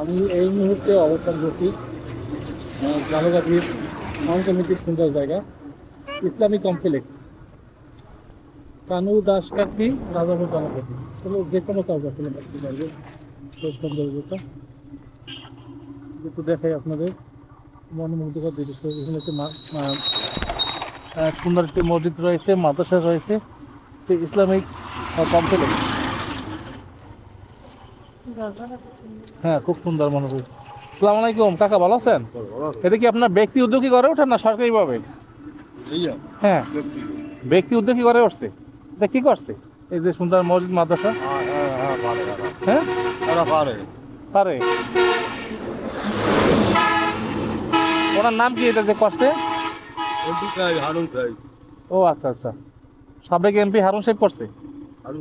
আমি এই মুহূর্তে অবস্থান করছি জালগাছির অন্তর্নীতির সুন্দর জায়গা, ইসলামিক কমপ্লেক্স। কানু দাস কাটবি রাজাপুর জালাকাঠি তাহলে যে কোনো কাজ আসলে করতে পারবে একটু দেখাই আপনাদের, মনোমুগ্ধকর দৃশ্য। এখানে একটি সুন্দর একটি মসজিদ রয়েছে, মাদ্রাসা রয়েছে। একটি ইসলামিক কমপ্লেক্স হ্যাঁ খুব সুন্দর মনে হয় আসসালামু আলাইকুম কাকা ভালো আছেন? এটা কি আপনার ব্যক্তি উদ্যোগী করে ওঠেন না সরকারিভাবে? হ্যাঁ। ব্যক্তি। উদ্যোগী করে উঠছে? এটা কি করছে? এই যে সুন্দর মসজিদ মাদ্রাসা? হ্যাঁ পারে ওনার নাম কি এটা যে করছে? ও আচ্ছা আচ্ছা। সাবেক এমপি হারুন সাহেব করছে? হারুন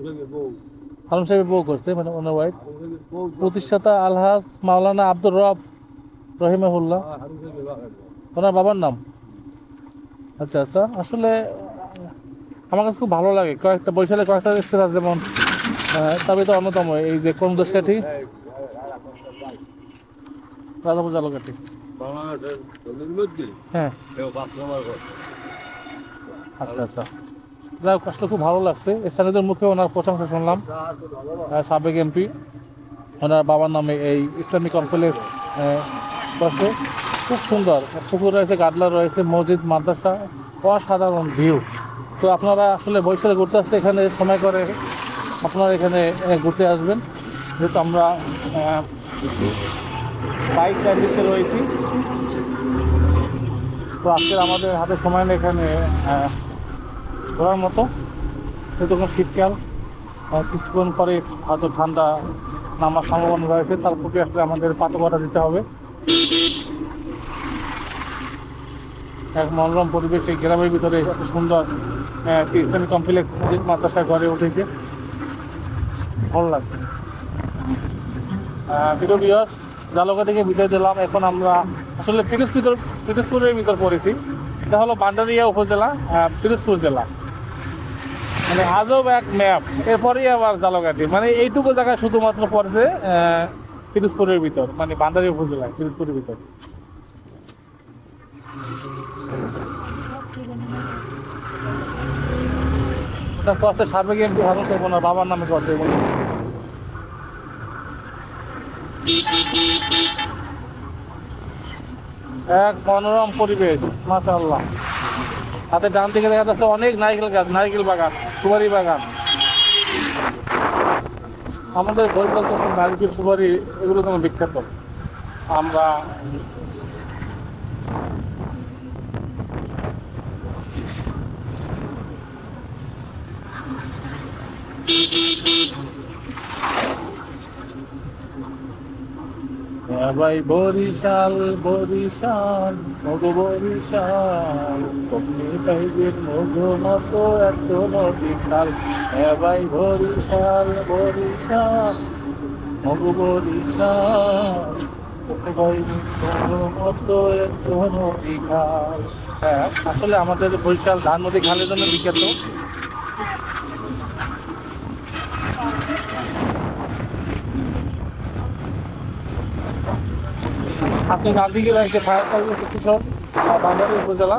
সাহেবের বউ করছে মানে ওনার ওয়াইফ প্রতিষ্ঠাতা আলহাজ মাওলানা আব্দুর রব রহিমাহুল্লাহ। ওনার বাবার নাম। আচ্ছা আচ্ছা আসলে আমার কাছে খুব ভালো লাগে। কয়েকটা বৈশালে কয়েকটা স্টেজ আছে যেমন তবে তো অন্যতম এই যে কোন দেশ কাঠি রাধাপুর জালকাঠি হ্যাঁ। আচ্ছা আচ্ছা। যাই আসলে খুব ভালো লাগছে। স্থানীয়দের মুখে ওনার প্রশংসা শুনলাম। সাবেক এমপি ওনার বাবার নামে এই ইসলামিক কমপ্লেক্স করছে। খুব সুন্দর। পুকুর রয়েছে গাডলা রয়েছে মসজিদ, মাদ্রাসা, অসাধারণ ভিউ তো আপনারা আসলে বৈশালে ঘুরতে আসতে এখানে সময় করে আপনারা এখানে ঘুরতে আসবেন। যেহেতু আমরা বাইক চার্জিতে রয়েছি। তো আজকের আমাদের হাতে সময় এখানে ঘোরার মতো। যেহেতু এখন শীতকাল কিছুক্ষণ পরে হয়তো ঠান্ডা নামার সম্ভাবনা রয়েছে, তার প্রতি আসলে আমাদের পাতবাটা দিতে হবে। এক মনোরম পরিবেশে, গ্রামের ভিতরে এত সুন্দর একটি ইসলামিক কমপ্লেক্স মসজিদ মাদ্রাসা গড়ে উঠেছে। ভালো লাগছে। প্রিয় জালকা থেকে বিদায় দিলাম এখন আমরা আসলে পিরোজপুর পিরোজপুরের ভিতর পড়েছি। এটা হলো বান্ডারিয়া উপজেলা পিরোজপুর জেলা। মানে আজব এক ম্যাপ এরপরেই আবার জালকাঠি মানে এইটুকু জায়গায় শুধুমাত্র পড়েছে পিরোজপুরের ভিতর মানে বান্ডারি উপজেলায়, পিরোজপুরের ভিতর। এটা করছে সাবেক বাবার নামে করছে এক মনোরম পরিবেশ, মাশাআল্লাহ। হাতে ডান দিকে দেখা যাচ্ছে অনেক নারকেল গাছ, নারকেল বাগান, সুপারি বাগান। আমাদের যখন নারকেল, সুপারি, এগুলো তোমার বিখ্যাত। আমরা ভাই বরিশাল বরিশাল, মগো বরিশাল তুমি পাইবেন মগো মতো এত নদী খাল হ্যাঁ ভাই বরিশাল বরিশাল, মগো বরিশাল হ্যাঁ আসলে আমাদের বরিশাল ধান নদী খালের জন্য বিখ্যাত। আপনি গান্ধীকে রয়েছে ফায়ার সার্ভিস স্টেশন বাংলাদেশ উপজেলা।